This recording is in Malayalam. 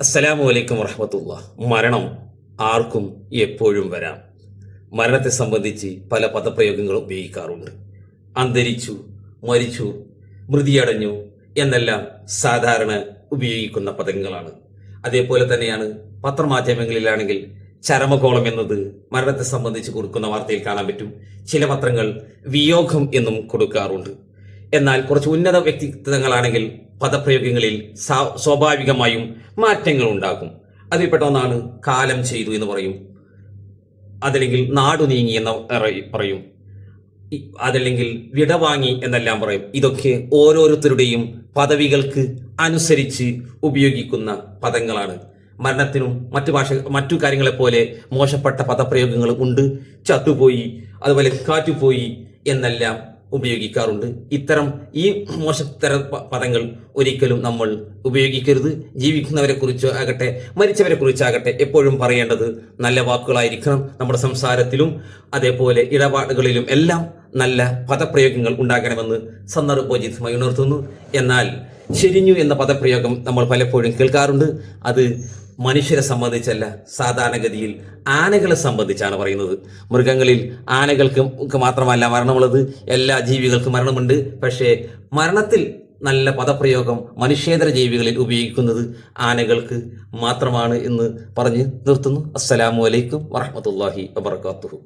അസ്സലാമു അലൈക്കും വറഹമത്തുള്ള. മരണം ആർക്കും എപ്പോഴും വരാം. മരണത്തെ സംബന്ധിച്ച് പല പദപ്രയോഗങ്ങളും ഉപയോഗിക്കാറുണ്ട്. അന്തരിച്ചു മരിച്ചു മൃതിയടഞ്ഞു എന്നെല്ലാം സാധാരണ ഉപയോഗിക്കുന്ന പദങ്ങളാണ്. അതേപോലെ തന്നെയാണ് പത്രമാധ്യമങ്ങളിലാണെങ്കിൽ ചരമകോളം എന്നത് മരണത്തെ സംബന്ധിച്ച് കൊടുക്കുന്ന വാർത്തയിൽ കാണാൻ പറ്റും. ചില പത്രങ്ങൾ വിയോഗം എന്നും കൊടുക്കാറുണ്ട്. എന്നാൽ കുറച്ച് ഉന്നത വ്യക്തിത്വങ്ങളാണെങ്കിൽ പദപ്രയോഗങ്ങളിൽ സ്വാഭാവികമായും മാറ്റങ്ങൾ ഉണ്ടാകും അതിൽപ്പെട്ട ഒന്നാണ് കാലം ചെയ്തു എന്ന് പറയും. അതല്ലെങ്കിൽ നാടു നീങ്ങി എന്ന് പറയും അതല്ലെങ്കിൽ വിടവാങ്ങി എന്നെല്ലാം പറയും. ഇതൊക്കെ ഓരോരുത്തരുടെയും പദവികൾക്ക് അനുസരിച്ച് ഉപയോഗിക്കുന്ന പദങ്ങളാണ്. മരണത്തിനും മറ്റു ഭാഷ മറ്റു കാര്യങ്ങളെപ്പോലെ മോശപ്പെട്ട പദപ്രയോഗങ്ങൾ ഉണ്ട്. ചത്തുപോയി അതുപോലെ കാറ്റുപോയി എന്നെല്ലാം ഉപയോഗിക്കാറുണ്ട്. ഇത്തരം ഈ മോശത്തര പദങ്ങൾ ഒരിക്കലും നമ്മൾ ഉപയോഗിക്കരുത്. ജീവിക്കുന്നവരെ കുറിച്ച് ആകട്ടെ മരിച്ചവരെ കുറിച്ചാകട്ടെ എപ്പോഴും പറയേണ്ടത് നല്ല വാക്കുകളായിരിക്കണം നമ്മുടെ സംസാരത്തിലും അതേപോലെ ഇടപാടുകളിലും എല്ലാം നല്ല പദപ്രയോഗങ്ങൾ ഉണ്ടാകണമെന്ന് സന്ദർഭോചിതമായി ഉണർത്തുന്നു. എന്നാൽ ശരിഞ്ഞു എന്ന പദപ്രയോഗം നമ്മൾ പലപ്പോഴും കേൾക്കാറുണ്ട്. അത് മനുഷ്യരെ സംബന്ധിച്ചല്ല സാധാരണഗതിയിൽ ആനകളെ സംബന്ധിച്ചാണ് പറയുന്നത്. മൃഗങ്ങളിൽ ആനകൾക്ക് മാത്രമല്ല മരണമുള്ളത് എല്ലാ ജീവികൾക്കും മരണമുണ്ട്. പക്ഷേ മരണത്തിൽ നല്ല പദപ്രയോഗം മനുഷ്യേതര ജീവികളിൽ ഉപയോഗിക്കുന്നത് ആനകൾക്ക് മാത്രമാണ് എന്ന് പറഞ്ഞ് നിർത്തുന്നു. അസ്സലാമു അലൈക്കും വറഹമത്തല്ലാഹി വബർക്കാത്തുഹു